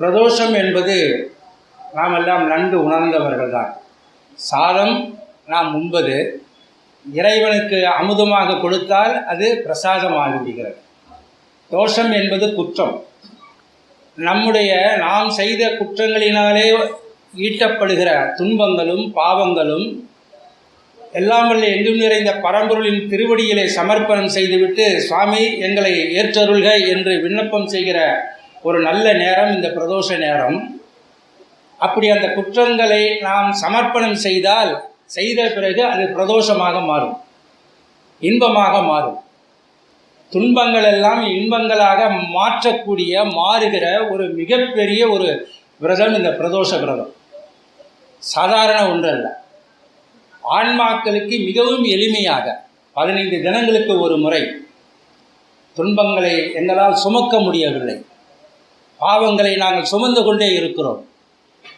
பிரதோஷம் என்பது நாம் எல்லாம் நன்கு உணர்ந்தவர்கள் தான் சாதம் நாம் உண்பது. இறைவனுக்கு அமுதமாக கொடுத்தால் அது பிரசாதமாகிவிடுகிறது. தோஷம் என்பது குற்றம். நம்முடைய நாம் செய்த குற்றங்களினாலே ஈட்டப்படுகிற துன்பங்களும் பாவங்களும் எல்லாம் வல்ல எங்கும் நிறைந்த பரம்பொருளின் திருவடியிலே சமர்ப்பணம் செய்துவிட்டு சுவாமி எங்களை ஏற்றருள்க என்று விண்ணப்பம் செய்கிற ஒரு நல்ல நேரம் இந்த பிரதோஷ நேரம். அப்படி அந்த குற்றங்களை நாம் சமர்ப்பணம் செய்தால் செய்த பிறகு அது பிரதோஷமாக மாறும். இன்பமாக மாறும். துன்பங்கள் எல்லாம் இன்பங்களாக மாற்றக்கூடிய மாறுகிற ஒரு மிகப்பெரிய ஒரு விரதம் இந்த பிரதோஷ விரதம். சாதாரண ஒன்றல்ல. ஆன்மாக்களுக்கு மிகவும் எளிமையாக பதினைந்து தினங்களுக்கு ஒரு முறை துன்பங்களை எங்களால் சுமக்க முடியவில்லை. பாவங்களை நாங்கள் சுமந்து கொண்டே இருக்கிறோம்.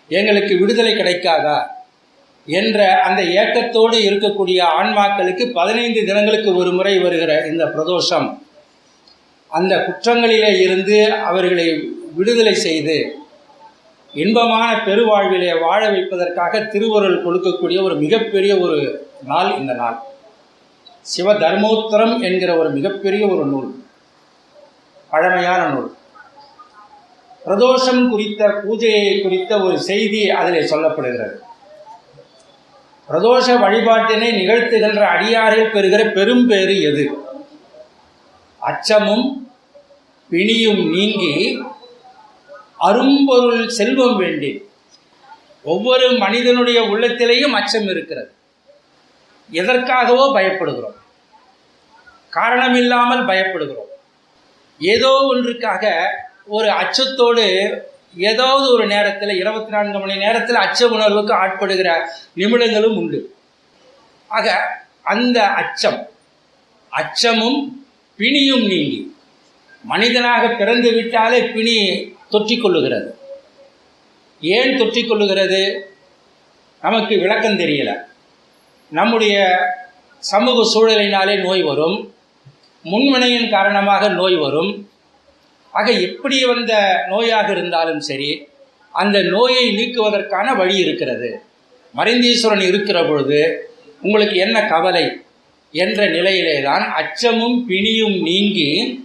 எங்களுக்கு விடுதலை கிடைக்காதா? என்ற அந்த ஏக்கத்தோடு இருக்கக்கூடிய ஆன்மாக்களுக்கு பதினைந்து தினங்களுக்கு ஒரு முறை வருகிற இந்த பிரதோஷம். அந்த குற்றங்களிலே இருந்து அவர்களை விடுதலை செய்து இன்பமான பெருவாழ்விலே வாழ வைப்பதற்காக திருவருள் கொடுக்கக்கூடிய ஒரு மிகப்பெரிய ஒரு நாள் இந்த நாள். சிவ தர்மோத்தரம் என்கிற ஒரு மிகப்பெரிய ஒரு நூல். பழமையான நூல். பிரதோஷம் குறித்த பூஜையை குறித்த ஒரு செய்தி அதில் சொல்லப்படுகிறது. பிரதோஷ வழிபாட்டினை நிகழ்த்துகின்ற அடியார்கள் பெறுகிற பெரும்பேறு எது? அச்சமும் பிணியும் நீங்கி அரும்பொருள் செல்வம் வேண்டி ஒவ்வொரு மனிதனுடைய உள்ளத்திலேயும் அச்சம் இருக்கிறது. எதற்காகவோ பயப்படுகிறோம். காரணமில்லாமல் பயப்படுகிறோம். ஏதோ ஒன்றுக்காக ஒரு அச்சத்தோடு ஏதாவது ஒரு நேரத்தில் இருபத்தி நான்கு மணி நேரத்தில் அச்ச உணர்வுக்கு ஆட்படுகிற நிமிடங்களும் உண்டு. ஆக அந்த அச்சம் அச்சமும் பிணியும் நீங்கி மனிதனாக பிறந்து விட்டாலே பிணி தொற்றிக்கொள்ளுகிறது ஏன் தொற்றிக்கொள்ளுகிறது நமக்கு விளக்கம் தெரியல. நம்முடைய சமூக சூழலினாலே நோய் வரும். முன்வினையின் காரணமாக நோய் வரும். ஆக எப்படி வந்த நோயாக இருந்தாலும் சரி அந்த நோயை நீக்குவதற்கான வழி இருக்கிறது. மறைந்தீஸ்வரன் இருக்கிற பொழுது உங்களுக்கு என்ன கவலை என்ற நிலையிலே தான் அச்சமும் பிணியும் நீங்கி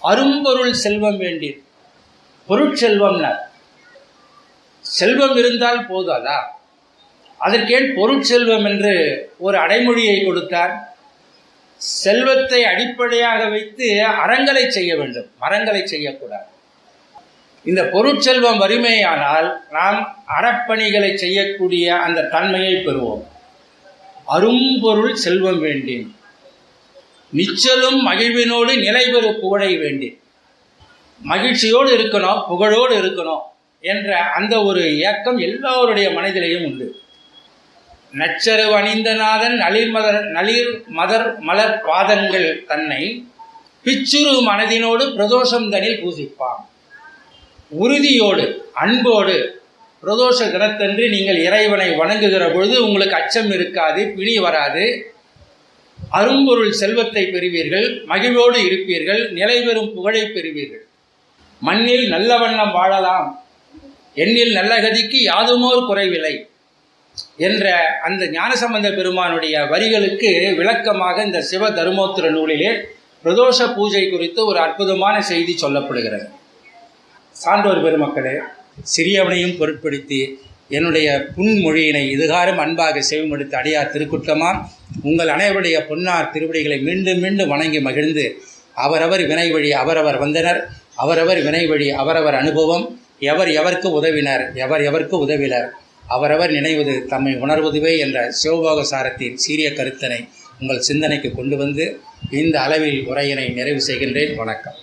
அரும்பொருள் செல்வம் வேண்டி பொருட்செல்வம்னார் செல்வம் இருந்தால் போதாதா? அதற்கேன் பொருட்செல்வம் என்று ஒரு அடைமொழியை கொடுத்தார். செல்வத்தை அடிப்படையாக வைத்து அறங்களை செய்ய வேண்டும். மரங்களை செய்யக்கூடாது. இந்த பொருட்செல்வம் வறுமையானால் நாம் அறப்பணிகளை செய்யக்கூடிய அந்த தன்மையை பெறுவோம். அரும்பொருள் செல்வம் வேண்டேன். நிச்சலும் மகிழ்வினோடு நிலைபெறு புகழை வேண்டேன். மகிழ்ச்சியோடு இருக்கணும் புகழோடு இருக்கணும் என்ற அந்த ஒரு ஏக்கம் எல்லோருடைய மனதிலையும் உண்டு. நச்சரு அணிந்தநாதன் நளிர் மதர் நளிர் மதர் மலர் பாதங்கள் தன்னை பிச்சுரு மனதினோடு பிரதோஷம் தனில் பூசிப்பான். உறுதியோடு அன்போடு பிரதோஷ தினத்தன்று நீங்கள் இறைவனை வணங்குகிற பொழுது உங்களுக்கு அச்சம் இருக்காது பிணி வராது. அரும்பொருள் செல்வத்தை பெறுவீர்கள் மகிழ்வோடு இருப்பீர்கள் நிலைபெறும் புகழை பெறுவீர்கள். மண்ணில் நல்ல வண்ணம் வாழலாம். எண்ணில் நல்ல கதிக்கு யாதுமோர் குறைவில்லை. என்ற அந்த ஞானசம்பந்த பெருமானுடைய வரிகளுக்கு விளக்கமாக இந்த சிவ தருமோத்திர நூலிலே பிரதோஷ பூஜை குறித்து ஒரு அற்புதமான செய்தி சொல்லப்படுகிறது. சான்றோர் பெருமக்களே சிறியவனையும் பொருட்படுத்தி என்னுடைய புன்மொழியினை இதுகாரம் அன்பாக செவிமடுத்து அடியார் திருக்குற்றமா உங்கள் அனைவருடைய பொன்னார் திருவடிகளை மீண்டும் மீண்டும் வணங்கி மகிழ்ந்து அவரவர் வினை வழி அவரவர் வந்தனர். அவரவர் வினை வழி அவரவர் அனுபவம். எவர் எவருக்கு உதவினர் எவர் எவருக்கு உதவினர். அவரவர் நினைவது தம்மை உணர்வதுவே என்ற சிவபோக சாரத்தின் சீரிய கருத்தனை உங்கள் சிந்தனைக்கு கொண்டு வந்து இந்த அளவில் உரையினை நிறைவு செய்கின்றேன். வணக்கம்.